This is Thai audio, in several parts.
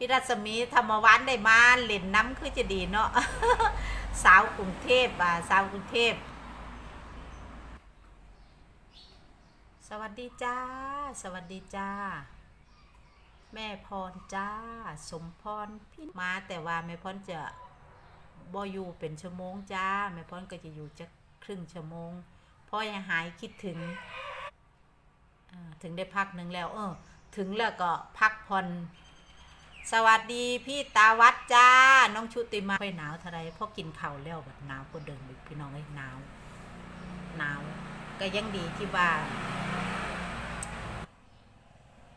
พี่รัศมีธรรมวันได้มาเล่นน้ำคือจะดีเนาะสาวกรุงเทพอ่าสาวกรุงเทพ สวัสดีจ้า สวัสดีจ้า แม่พรจ้า สมพรพี่มาแต่ว่าแม่พรจะบ่อยู่เป็นชั่วโมงจ้าแม่พรก็จะอยู่จะครึ่งชั่วโมงพราะยังหายคิดถึงถึงได้พักหนึ่งแล้ว เออ ถึงแล้วก็พักผ่อน สวัสดีพี่ตาวัดจ้า น้องชุติมาค่อยหนาวเท่าไรพราะกินข้าวแล้วแบบหนาวก็เดินอีกพี่น้องไอ้หนาวหนาว ก็ยังดีที่ว่า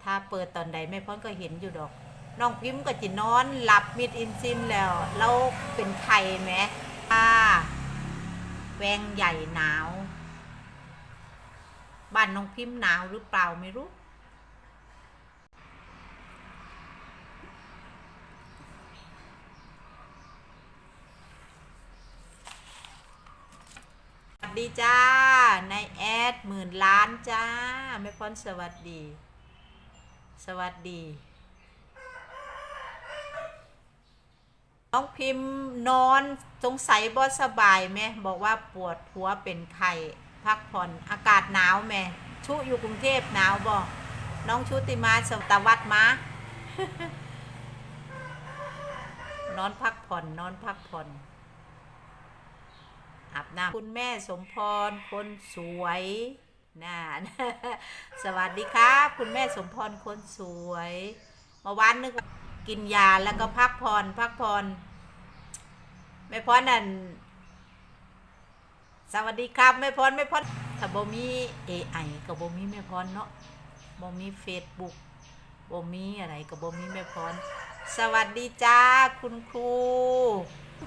ถ้าเปิดตอนใดแม่พ้อนก็เห็นอยู่ดอก น้องพิมพ์ก็จินอนหลับมิดอินซิมแล้วเราเป็นไข่ไหมอ่าแวงใหญ่หนาว บ้านน้องพิมพ์หนาวหรือเปล่าไม่รู้ ดีจ้านายแอดหมื่นล้านจ้าแม่พ้อนสวัสดี สวัสดี น้องพิมพ์นอนสงสัยบ่สบายไหมบอกว่าปวดหัวเป็นไข้พักผ่อนอากาศหนาวแม่ชุอยู่กรุงเทพหนาวบ่น้องชุติมาสตวัดมานอนพักผ่อนนอนพักผ่อน อาบน้ำคุณแม่สมพร คนสวยน่าสวัสดีครับ คุณแม่สมพร คนสวยเมาวันนึกกินยาแล้วก็พักผ่อนพักผ่อนแม่พรนั่นสวัสดีครับแม่พรแม่พรถ้าบ่มี AI ก็บ่มีแม่พรเนาะบ่มี Facebook บ่มีอะไรก็บ่มีแม่พรสวัสดีจ้าคุณครู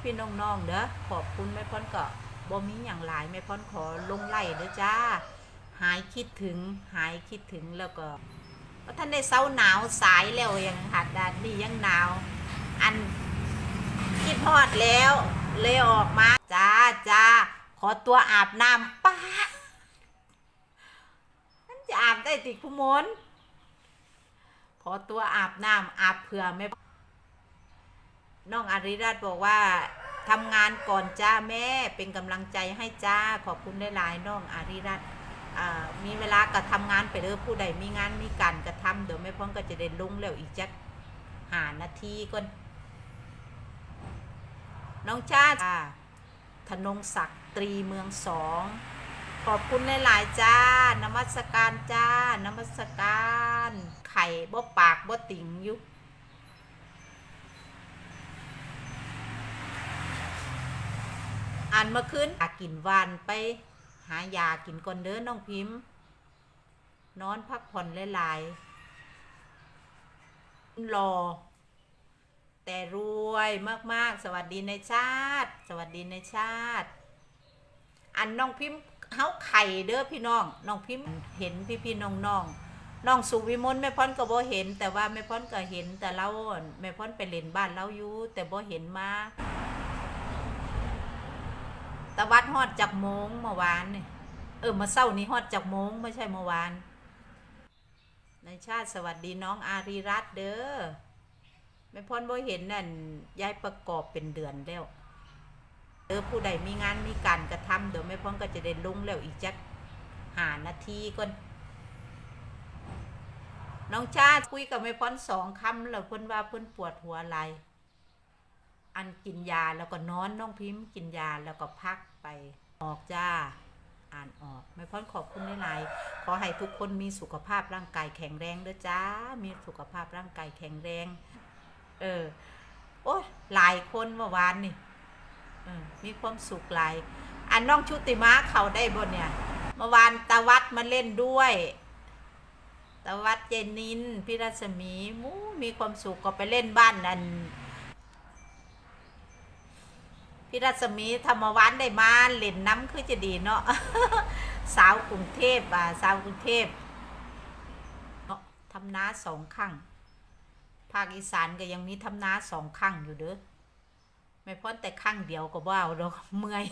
พี่น้องๆเด้อขอบคุณแม่พรก็ บ่มีอย่างหลายแม่พรขอลงไล่เด้อจ้า หายคิดถึงหายคิดถึงแล้วก็ท่านได้เศร้าหนาวสายแล้วยังหัดดานนี่ยังหนาว อันคิดฮอดแล้ว เลยออกมาจ้าจ้าขอตัวอาบน้ำป้านั่นจะอาบได้ติคุมนขอตัวอาบน้ำอาบเผื่อแม่น้องอาริรัตบอกว่า ทำงานก่อนจ้าแม่เป็นกำลังใจให้จ้าขอบคุณได้หลายๆน้องอาริรัตมีเวลาก็ทำงานไปเด้อผู้ใดมีงานมีการกระทำเดี๋ยวแม่พ้องก็จะได้ลงแล้วอีกจักหานาทีก่อนน้องจ้าจ้าธนงศักดิ์ตรีเมืองสองขอบคุณหลายๆจ้านมัสการจ้านมัสการ ไข่บ่ปากบ่ติ่งยู่ อันเมื่อคืนอากินวานไป หายากินก่อนเด้อน้องพิมพ์ นอนพักผ่อนหลายๆรอ แต่รวยมากๆ สวัสดีในชาติ สวัสดีในชาติ อันน้องพิมพ์เฮาไข่เด้อพี่น้องน้องพิมพ์เห็นพี่พี่น้องน้องน้องสุวิมลแม่พ้อนก็บ่เห็น แต่ว่าแม่พ้อนก็เห็นแต่เราแม่พ้อนไปเล่นบ้านเราอยู่แต่บ่เห็นมา ตะวัดฮอดจากโมงเมื่อวานเนี่ยเออมาเศร้านี้ฮอดจากโมงไม่ใช่เมื่อวานในชาติสวัสดีน้องอารีรัตน์เด้อไม่พ้นบ่เห็นนั่นยายประกอบเป็นเดือนแล้วเออผู้ใดมีงานมีการกระทำเดี๋ยวไม่พ้นก็จะได้ลงแล้วอีกจักหานาทีก่อนน้องชาติคุยกับไม่พ้นสองคำแล้วเพิ่นว่าเพิ่นปวดหัวอะไหล อันกินยาแล้วก็นอนน้องพิมพ์กินยาแล้วก็พักไปออกจ้า อ่านออก ไม่พ้นขอบคุณหลายๆขอให้ทุกคนมีสุขภาพร่างกายแข็งแรงเด้อจ้า มีสุขภาพร่างกายแข็งแรง เออ โอ้ยหลายคนเมื่อวานนี่มีความสุขหลาย อันน้องชุติมาเขาได้บนเนี่ย เมื่อวานตาวัดมาเล่นด้วยตาวัดเจนินพิรัศมีมูมีความสุขก็ไปเล่นบ้านนัน พี่รัศมีธรรมวันได้มาเล่นน้ำคือจะดีเนาะสาวกรุงเทพอะสาวกรุงเทพเนาะทำนาสองข้างภาคอีสานก็ยังมีทำนาสองข้างอยู่เด้อไม่พ้นแต่ข้างเดียวก็บ่าวดอกเมื่อย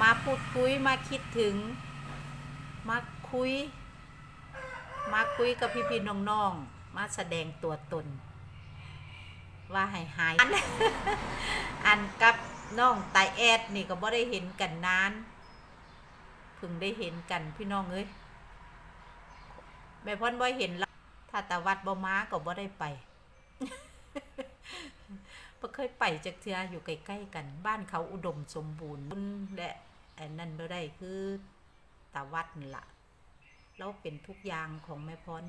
มาพูดคุยมาคิดถึง มาคุย มาคุยกับพี่ๆน้องๆมาแสดงตัวตน ว่าให้หายอันกับน้องไตแอดนี่ก็บ่ได้เห็นกันนานเพิ่งได้เห็นกันพี่น้องเอ้ยแม่พ่อนบ่เห็นละถ้าตาวัดบ่มาก็บ่ได้ไปบ่เคยไปจักเทืออยู่ใกล้ๆกัน บ้านเขาอุดมสมบูรณ์และอันนั้นบ่ได้คือตาวัดนั่นล่ะเราเป็นทุกอย่างของแม่พร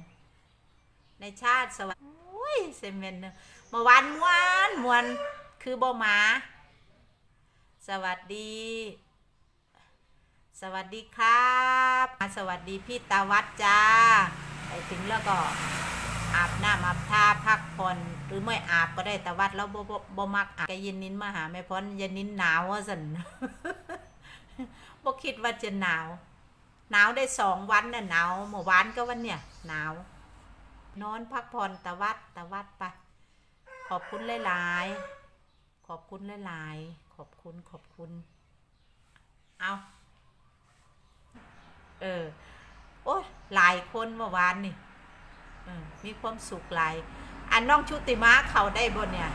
ในชาติสวัสดิ์โอ้ยเซเมนเนอะเมื่อวานมวนมวนคือบ่หมา สวัสดี สวัสดีครับสวัสดีพี่ตาวัดจ้าไปถึงแล้วก็อาบน้ำอาบท่าพักผ่อนหรือไม่อาบก็ได้แต่วัดแล้วบ่บ่บ่มักอาบแกเย็นนินมาหาแม่พรเย็นนินหนาวว่าสันบ่คิดว่าจะหนาว หนาวได้สองวันน่ะหนาวเมื่อวานก็วันเนี่ยหนาว นอนพักผ่อนตะวัดตะวัดไปขอบคุณหลายๆ ขอบคุณหลายๆ ขอบคุณขอบคุณ เอาเออ โอ้หลายคนเมื่อวานนี่มีความสุขหลาย อันน้องชุติมาเขาได้บนเนี่ย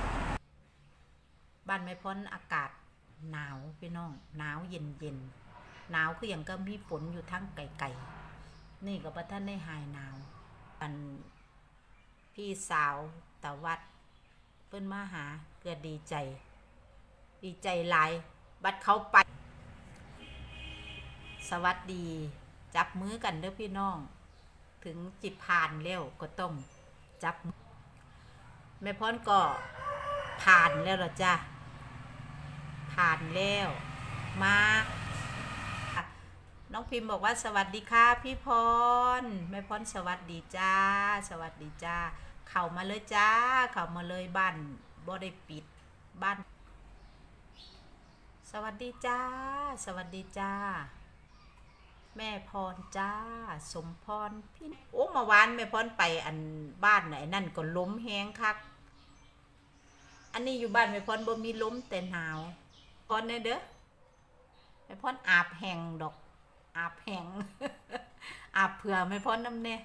บ้านไม่พ้นอากาศหนาวพี่น้อง หนาวเย็นเย็นหนาวคืออย่างก็มีฝนอยู่ทั้งไก่ๆนี่ก็ประท่านได้หายหนาวอัน พี่สาวตะวัดเพิ่นมาหาเกิดดีใจ ดีใจหลาย บัดเขาไป สวัสดี จับมือกันเด้อพี่น้อง ถึงจิตผ่านแล้วก็ต้องจับแม่พรก็ผ่านแล้วหรอจ้ะผ่านแล้วมา น้องพิมพ์บอกว่าสวัสดีค่ะพี่พรแม่พรสวัสดีจ้า สวัสดีจ้า เข้ามาเลยจ้า เข้ามาเลยบ้านบ่ได้ปิดบ้าน สวัสดีจ้า สวัสดีจ้า แม่พรจ้า สมพรพี่โอ้มื่อวานแม่พรไปอันบ้านไหนนั่นก็ล้มแห้งคัก อันนี้อยู่บ้านแม่พรบ่มีล้มแต่หนาวพรเนยเด้อแม่พรอาบแห้งดอก อาบแหงอาบเผื่อไม่พ้นน้ำเนี่ย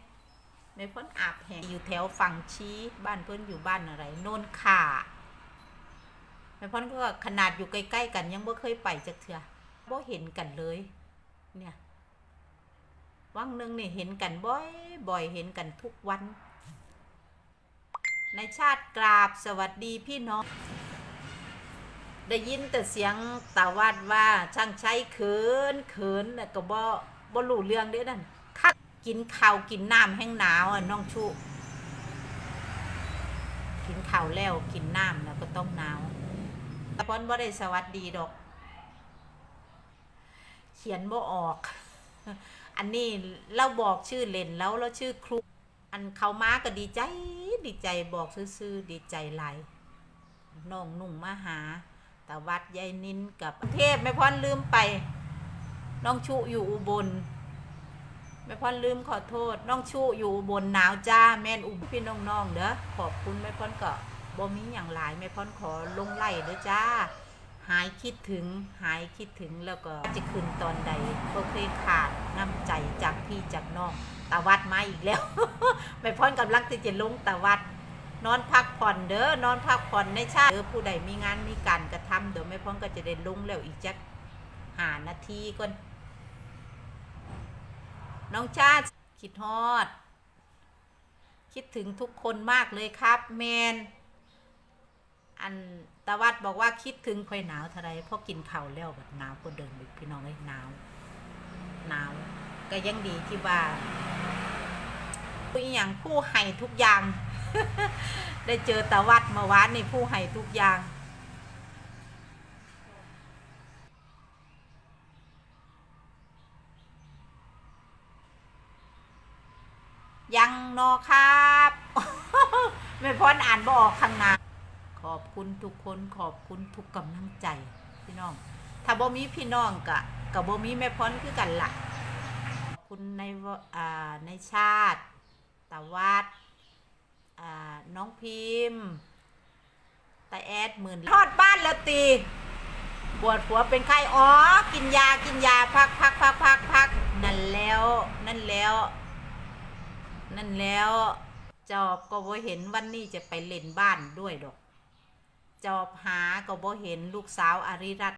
ไม่พ้นอาบแหงอยู่แถวฝั่งชี้บ้านเพิ่อนอยู่บ้านอะไรโนนขาไม่พ้นก็ขนาดอยู่ใกล้ๆกันยังบ่เคยไปจักเทื่อบ่เห็นกันเลย เนี่ยวังหนึงเนี่ยเห็นกันบ่อยบ่อยเห็นกันทุกวัน ในชาติกราบสวัสดีพี่น้อง ได้ยินแต่เสียงตาวัดว่าช่างใช้เขินเขินน่ะก็บ่บ่รู้เรื่องเด้อนั่นคักกินข้าวกินน้ำแห้งหนาวอะน้องชุ กินข้าวแล้วกินน้ำแล้วก็ต้องหนาวตะพอนบ่ได้สวัสดีดอก เขียนบ่ออก อันนี้เราบอกชื่อเล่นแล้วเราชื่อครูอันเขามาก็ดีใจ ดีใจบอกซื่อๆดีใจหลายน้องนุ่งมาหา ตาวัดยายนินกับเทพแม่พรลืมไป น้องชุอยู่อุบลแม่พรลืมขอโทษ น้องชุอยู่อุบลหนาวจ้าแม่นอุบพี่น้องๆเด้อขอบคุณแม่พรก็บ่มีอย่างหลายแม่พรขอลงไล่เด้อจ้า หายคิดถึงหายคิดถึงแล้วก็จะคืนตอนใดก็เคยขาดน้ำใจจากพี่จากน้องตาวัดมาอีกแล้วแม่พรกำลังที่จะลงตาวัด นอนพักผ่อนเด้อนอนพักผ่อนในชาติเด้อผู้ใดมีงานมีการกระทำเดี๋ยวแม่พ้องก็จะได้ลงแล้วอีกจักหานาทีก่อนน้องชาติคิดฮอด คิดถึงทุกคนมากเลยครับ แมน อันตะวัดบอกว่าคิดถึงค่อยหนาวเท่าไรเพราะกินข้าวแล้วแบบหนาวก็เดินไปพี่น้องเลยหนาวหนาว ก็ยังดีที่ว่าผู้อย่างผู้ให้ทุกอย่าง ได้เจอตาวัดเมื่อวานนี่ผู้ให้ทุกอย่าง ยังนอครับไม่พ้นอ่านบออกข้างหน้าขอบคุณทุกคนขอบคุณทุกกำลังใจ พี่น้อง ถ้าบ่มีพี่น้องกะกับบ่มีแม่พ้นคือกันละ่ะขอบคุณในวอ่าในชาติตาวัด น้องพิมพ์ตาแอดหมื่นทอดบ้านแล้วตีปวดหัวเป็นไข้อ๋อ กินยากินยาพักพักพักพักพักนั่นแล้ว นั่นแล้ว นั่นแล้วจอบก็บ่เห็นวันนี้จะไปเล่นบ้านด้วยดอก จอบหาก็บ่เห็นลูกสาวอาริรัตน์